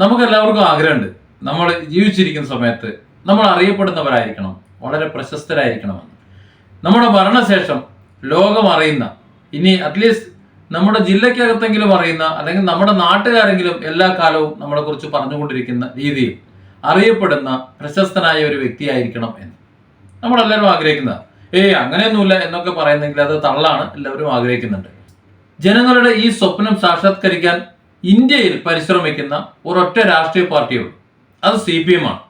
നമുക്ക് എല്ലാവർക്കും ആഗ്രഹമുണ്ട്. നമ്മൾ ജീവിച്ചിരിക്കുന്ന സമയത്ത് നമ്മൾ അറിയപ്പെടുന്നവരായിരിക്കണം. വളരെ പ്രശസ്തരായിരിക്കണമെന്ന്. നമ്മുടെ ഭരണശേഷം ലോകം അറിയുന്ന ഇനി അറ്റ്ലീസ്റ്റ് നമ്മുടെ ജില്ലയ്ക്കകത്തെങ്കിലും അറിയുന്ന അല്ലെങ്കിൽ നമ്മുടെ നാട്ടുകാരെങ്കിലും എല്ലാ കാലവും നമ്മളെ കുറിച്ച് പറഞ്ഞുകൊണ്ടിരിക്കുന്ന രീതിയിൽ അറിയപ്പെടുന്ന പ്രശസ്തനായ ഒരു വ്യക്തിയായിരിക്കണം എന്ന്. നമ്മളെല്ലാവരും ആഗ്രഹിക്കുന്ന ഏയ് അങ്ങനെയൊന്നുമില്ല എന്നൊക്കെ പറയുന്നെങ്കിൽ അത് തള്ളാണ്. എല്ലാവരും ആഗ്രഹിക്കുന്നുണ്ട്. ജനങ്ങളുടെ ഈ സ്വപ്നം സാക്ഷാത്കരിക്കാൻ ഇന്ത്യയിൽ പരിശ്രമിക്കുന്ന ഒരൊറ്റ രാഷ്ട്രീയ പാർട്ടിയുള്ളൂ അത് സി പി എം ആണ്.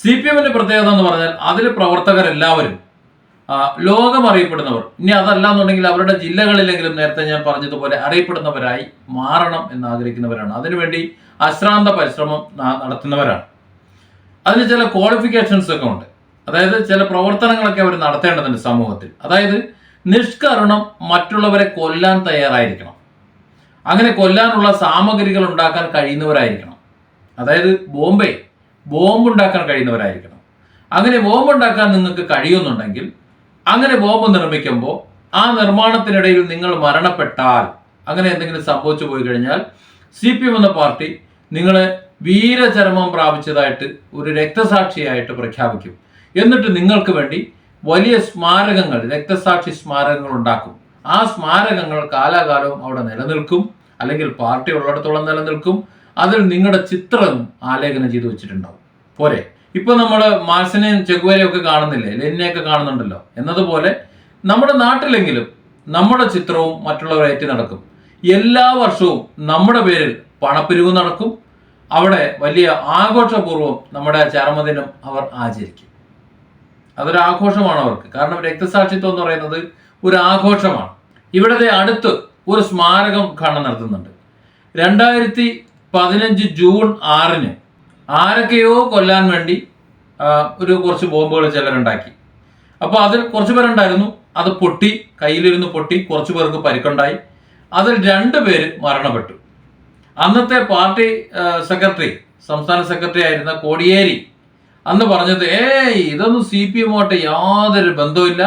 സി പി എമ്മിന്റെ പ്രത്യേകത എന്ന് പറഞ്ഞാൽ അതിലെ പ്രവർത്തകരെല്ലാവരും ലോകം അറിയപ്പെടുന്നവർ ഇനി അതല്ല എന്നുണ്ടെങ്കിൽ അവരുടെ ജില്ലകളിലെങ്കിലും നേരത്തെ ഞാൻ പറഞ്ഞതുപോലെ അറിയപ്പെടുന്നവരായി മാറണം എന്ന് ആഗ്രഹിക്കുന്നവരാണ്. അതിനുവേണ്ടി അശ്രാന്ത പരിശ്രമം നടത്തുന്നവരാണ്. അതിന് ചില ക്വാളിഫിക്കേഷൻസ് ഒക്കെ ഉണ്ട്. അതായത് ചില പ്രവർത്തനങ്ങളൊക്കെ അവർ നടത്തേണ്ടതുണ്ട് സമൂഹത്തിൽ. അതായത് നിഷ്കരണം മറ്റുള്ളവരെ കൊല്ലാൻ തയ്യാറായിരിക്കണം. അങ്ങനെ കൊല്ലാനുള്ള സാമഗ്രികൾ ഉണ്ടാക്കാൻ കഴിയുന്നവരായിരിക്കണം. അതായത് ബോംബെ ബോംബ് ഉണ്ടാക്കാൻ കഴിയുന്നവരായിരിക്കണം. അങ്ങനെ ബോംബ് ഉണ്ടാക്കാൻ നിങ്ങൾക്ക് കഴിയുന്നുണ്ടെങ്കിൽ അങ്ങനെ ബോംബ് നിർമ്മിക്കുമ്പോൾ ആ നിർമ്മാണത്തിനിടയിൽ നിങ്ങൾ മരണപ്പെട്ടാൽ അങ്ങനെ എന്തെങ്കിലും സംഭവിച്ചു പോയി കഴിഞ്ഞാൽ സി പി എം എന്ന പാർട്ടി നിങ്ങളെ വീരചരമം പ്രാപിച്ചതായിട്ട് ഒരു രക്തസാക്ഷിയായിട്ട് പ്രഖ്യാപിക്കും. എന്നിട്ട് നിങ്ങൾക്ക് വേണ്ടി വലിയ സ്മാരകങ്ങൾ രക്തസാക്ഷി സ്മാരകങ്ങൾ ഉണ്ടാക്കും. ആ സ്മാരകങ്ങൾ കാലാകാലവും അവിടെ നിലനിൽക്കും. അല്ലെങ്കിൽ പാർട്ടി ഉള്ളിടത്തോളം നിലനിൽക്കും. അതിൽ നിങ്ങളുടെ ചിത്രം ആലേഖനം ചെയ്തു വെച്ചിട്ടുണ്ടാവും. പോരെ. ഇപ്പൊ നമ്മൾ മാർസിനെയും ചെഗുവേരയും ഒക്കെ കാണുന്നില്ലേ? ലെനിനെയൊക്കെ കാണുന്നുണ്ടല്ലോ. എന്നതുപോലെ നമ്മുടെ നാട്ടിലെങ്കിലും നമ്മുടെ ചിത്രവും മറ്റുള്ളവർ ഏറ്റി നടക്കും. എല്ലാ വർഷവും നമ്മുടെ പേരിൽ പണപ്പിരിവ് നടക്കും. അവിടെ വലിയ ആഘോഷപൂർവം നമ്മുടെ ചരമദിനം അവർ ആചരിക്കും. അതൊരു ആഘോഷമാണ് അവർക്ക്. കാരണം രക്തസാക്ഷിത്വം എന്ന് പറയുന്നത് ഒരു ആഘോഷമാണ്. ഇവിടത്തെ അടുത്ത് ഒരു സ്മാരകം ഉദ്ഘാടനം നടത്തുന്നുണ്ട്. രണ്ടായിരത്തി പതിനഞ്ച് ജൂൺ ആറിന് ആരൊക്കെയോ കൊല്ലാൻ വേണ്ടി ഒരു കുറച്ച് ബോംബുകൾ ചിലരുണ്ടാക്കി അപ്പോൾ അതിൽ കുറച്ച് പേരുണ്ടായിരുന്നു. അത് പൊട്ടി കയ്യിലിരുന്ന് പൊട്ടി കുറച്ച് പേർക്ക് പരിക്കുണ്ടായി. അതിൽ രണ്ട് പേര് മരണപ്പെട്ടു. അന്നത്തെ പാർട്ടി സെക്രട്ടറി സംസ്ഥാന സെക്രട്ടറി ആയിരുന്ന കോടിയേരി അന്ന് പറഞ്ഞത് ഏയ് ഇതൊന്നും സി പി എമ്മുമായിട്ട് യാതൊരു ബന്ധവുമില്ല.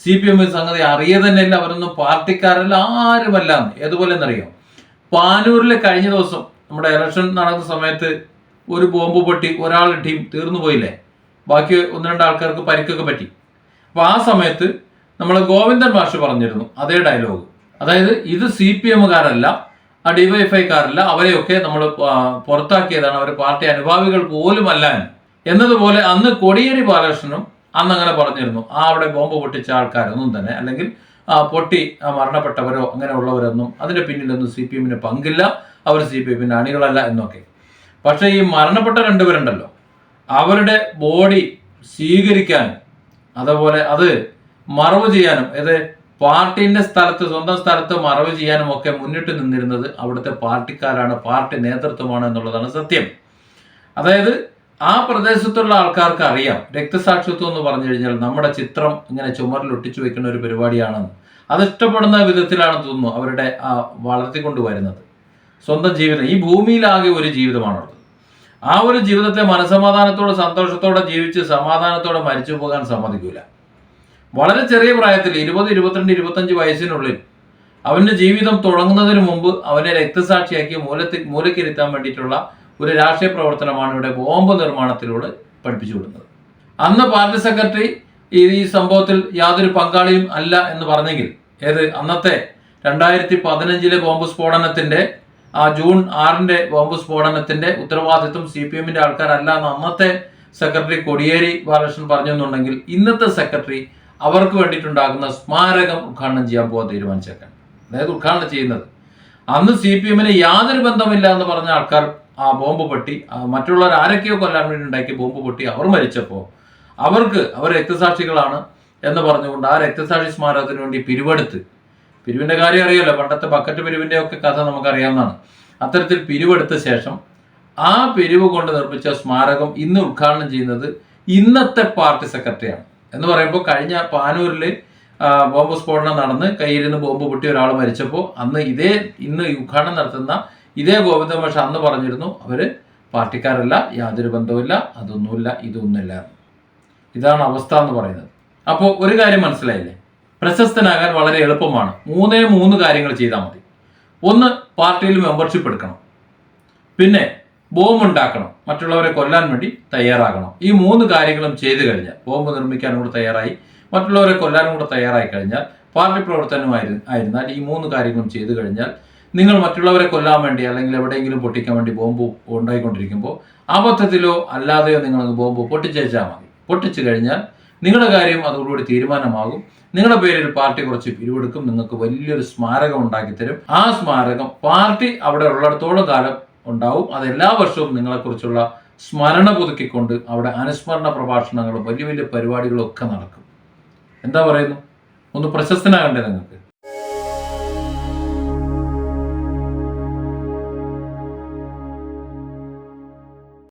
സി പി എം സംഗതി അറിയ തന്നെ ഇല്ല അവരൊന്നും പാർട്ടിക്കാരല്ല ആരുമല്ല ഏതുപോലെ എന്നറിയോ പാനൂരിൽ കഴിഞ്ഞ ദിവസം നമ്മുടെ ഇലക്ഷൻ നടന്ന സമയത്ത് ഒരു ബോംബ് പൊട്ടി ഒരാളുടെ ടീം തീർന്നു പോയില്ലേ? ബാക്കി ഒന്ന് രണ്ട് ആൾക്കാർക്ക് പരിക്കൊക്കെ പറ്റി. അപ്പൊ ആ സമയത്ത് നമ്മൾ ഗോവിന്ദൻ മാഷ് പറഞ്ഞിരുന്നു അതേ ഡയലോഗ് അതായത് ഇത് സി പി എമ്മുകാരല്ല ആ ഡിവൈഫൈക്കാരല്ല അവരെയൊക്കെ നമ്മൾ പുറത്താക്കിയതാണ് അവർ പാർട്ടി അനുഭാവികൾ പോലും അല്ല എന്ന്. എന്നതുപോലെ അന്ന് കോടിയേരി ബാലകൃഷ്ണനും അന്ന് അങ്ങനെ പറഞ്ഞിരുന്നു. ആ അവിടെ ബോംബ് പൊട്ടിച്ച ആൾക്കാരൊന്നും തന്നെ അല്ലെങ്കിൽ പൊട്ടി മരണപ്പെട്ടവരോ അങ്ങനെയുള്ളവരൊന്നും അതിന്റെ പിന്നിലൊന്നും സി പി എമ്മിന് പങ്കില്ല. അവർ സി പി എമ്മിന്റെ അണികളല്ല എന്നൊക്കെ. പക്ഷേ ഈ മരണപ്പെട്ട രണ്ടുപേരുണ്ടല്ലോ. അവരുടെ ബോഡി സ്വീകരിക്കാനും അതുപോലെ അത് മറവ് ചെയ്യാനും അതായത് പാർട്ടിന്റെ സ്ഥലത്ത് സ്വന്തം സ്ഥലത്ത് മറവ് ചെയ്യാനും ഒക്കെ മുന്നിട്ട് നിന്നിരുന്നത് അവിടുത്തെ പാർട്ടിക്കാരാണ് പാർട്ടി നേതൃത്വമാണ് എന്നുള്ളതാണ് സത്യം. അതായത് ആ പ്രദേശത്തുള്ള ആൾക്കാർക്ക് അറിയാം രക്തസാക്ഷിത്വം എന്ന് പറഞ്ഞു കഴിഞ്ഞാൽ നമ്മുടെ ചിത്രം ഇങ്ങനെ ചുമരിൽ ഒട്ടിച്ചു വെക്കുന്ന ഒരു പരിപാടിയാണെന്ന്. അത് ഇഷ്ടപ്പെടുന്ന വിധത്തിലാണ് തോന്നുന്നു അവരുടെ ആ വളർത്തിക്കൊണ്ട് വരുന്നത് സ്വന്തം ജീവിതം. ഈ ഭൂമിയിലാകെ ഒരു ജീവിതമാണുള്ളത് ആ ഒരു ജീവിതത്തെ മനസമാധാനത്തോടെ സന്തോഷത്തോടെ ജീവിച്ച് സമാധാനത്തോടെ മരിച്ചു പോകാൻ സമ്മതിക്കൂല. വളരെ ചെറിയ പ്രായത്തിൽ ഇരുപത് ഇരുപത്തിരണ്ട് ഇരുപത്തഞ്ച് വയസ്സിനുള്ളിൽ അവന്റെ ജീവിതം തുടങ്ങുന്നതിന് മുമ്പ് അവനെ രക്തസാക്ഷിയാക്കി മൂലത്തിൽ മൂലക്കിരുത്താൻ വേണ്ടിയിട്ടുള്ള ഒരു രാഷ്ട്രീയ പ്രവർത്തനമാണ് ഇവിടെ ബോംബ് നിർമ്മാണത്തിലൂടെ പഠിപ്പിച്ചു കൊടുക്കുന്നത്. അന്ന് പാർട്ടി സെക്രട്ടറി ഈ ഈ സംഭവത്തിൽ യാതൊരു പങ്കാളിയും അല്ല എന്ന് പറഞ്ഞെങ്കിൽ ഏത് അന്നത്തെ രണ്ടായിരത്തി പതിനഞ്ചിലെ ബോംബ് സ്ഫോടനത്തിന്റെ ആ ജൂൺ ആറിന്റെ ബോംബ് സ്ഫോടനത്തിന്റെ ഉത്തരവാദിത്വം സി പി എമ്മിന്റെ ആൾക്കാരല്ല എന്ന് അന്നത്തെ സെക്രട്ടറി കൊടിയേരി ബാലകൃഷ്ണൻ പറഞ്ഞെന്നുണ്ടെങ്കിൽ ഇന്നത്തെ സെക്രട്ടറി അവർക്ക് വേണ്ടിയിട്ടുണ്ടാകുന്ന സ്മാരകം ഉദ്ഘാടനം ചെയ്യാൻ പോകാൻ തീരുമാനിച്ചേക്കാൻ. അതായത് ഉദ്ഘാടനം ചെയ്യുന്നത്. അന്ന് സി പി എമ്മിന് യാതൊരു ബന്ധമില്ല എന്ന് പറഞ്ഞ ആൾക്കാർ ആ ബോംബ് പൊട്ടി. മറ്റുള്ളവർ ആരൊക്കെയോ കൊല്ലാൻ വേണ്ടി ഉണ്ടാക്കിയ ബോംബ് പൊട്ടി. അവർ മരിച്ചപ്പോൾ അവർക്ക് അവർ രക്തസാക്ഷികളാണ് എന്ന് പറഞ്ഞുകൊണ്ട് ആ രക്തസാക്ഷി സ്മാരകത്തിന് വേണ്ടി പിരിവെടുത്ത്. പിരിവിന്റെ കാര്യം അറിയാലോ പണ്ടത്തെ ബക്കറ്റ് പിരിവിന്റെ ഒക്കെ കഥ നമുക്കറിയാവുന്നതാണ്. അത്തരത്തിൽ പിരിവെടുത്ത ശേഷം ആ പിരിവ് കൊണ്ട് നിർമ്മിച്ച സ്മാരകം ഇന്ന് ഉദ്ഘാടനം ചെയ്യുന്നത് ഇന്നത്തെ പാർട്ടി സെക്രട്ടറിയാണ്. എന്ന് പറയുമ്പോൾ കഴിഞ്ഞ പാനൂരിൽ ബോംബ് സ്ഫോടനം നടന്ന് കയ്യിൽ നിന്ന് ബോംബ് പൊട്ടി ഒരാൾ മരിച്ചപ്പോൾ അന്ന് ഇതേ ഇന്ന് ഉദ്ഘാടനം നടത്തുന്ന ഇതേ ഗോവിന്ദ മാഷ് അന്ന് പറഞ്ഞിരുന്നു അവർ പാർട്ടിക്കാരല്ല യാതൊരു ബന്ധവുമില്ല അതൊന്നുമില്ല ഇതൊന്നുമില്ല. ഇതാണ് അവസ്ഥ എന്ന് പറയുന്നത്. അപ്പോൾ ഒരു കാര്യം മനസ്സിലായില്ലേ? പ്രശസ്തനാകാൻ വളരെ എളുപ്പമാണ്. മൂന്നേ മൂന്ന് കാര്യങ്ങൾ ചെയ്താൽ മതി. ഒന്ന് പാർട്ടിയിൽ മെമ്പർഷിപ്പ് എടുക്കണം. പിന്നെ ബോംബ് ഉണ്ടാക്കണം. മറ്റുള്ളവരെ കൊല്ലാൻ വേണ്ടി തയ്യാറാകണം. ഈ മൂന്ന് കാര്യങ്ങളും ചെയ്തു കഴിഞ്ഞാൽ ബോംബ് നിർമ്മിക്കാനും കൂടെ തയ്യാറായി മറ്റുള്ളവരെ കൊല്ലാനും കൂടെ തയ്യാറായി കഴിഞ്ഞാൽ പാർട്ടി പ്രവർത്തനമായിരുന്നു ആയിരുന്നാൽ ഈ മൂന്ന് കാര്യങ്ങളും ചെയ്തു കഴിഞ്ഞാൽ നിങ്ങൾ മറ്റുള്ളവരെ കൊല്ലാൻ വേണ്ടി അല്ലെങ്കിൽ എവിടെയെങ്കിലും പൊട്ടിക്കാൻ വേണ്ടി ബോംബ് ഉണ്ടായിക്കൊണ്ടിരിക്കുമ്പോൾ അബദ്ധത്തിലോ അല്ലാതെയോ നിങ്ങൾ ബോംബ് പൊട്ടിച്ചേച്ചാൽ മതി. പൊട്ടിച്ചു കഴിഞ്ഞാൽ നിങ്ങളുടെ കാര്യം അതോടുകൂടി തീരുമാനമാകും. നിങ്ങളുടെ പേരിൽ പാർട്ടി കുറച്ച് പിരിവെടുക്കും. നിങ്ങൾക്ക് വലിയൊരു സ്മാരകം ഉണ്ടാക്കി തരും ആ സ്മാരകം പാർട്ടി അവിടെ ഉള്ളിടത്തോളം കാലം ഉണ്ടാവും. അത് എല്ലാ വർഷവും നിങ്ങളെക്കുറിച്ചുള്ള സ്മരണ പുതുക്കിക്കൊണ്ട് അവിടെ അനുസ്മരണ പ്രഭാഷണങ്ങളും വലിയ വലിയ പരിപാടികളും ഒക്കെ നടക്കും. എന്താ പറയുന്നു? ഒന്ന് പ്രശസ്തനാകണ്ടേ നിങ്ങൾക്ക്?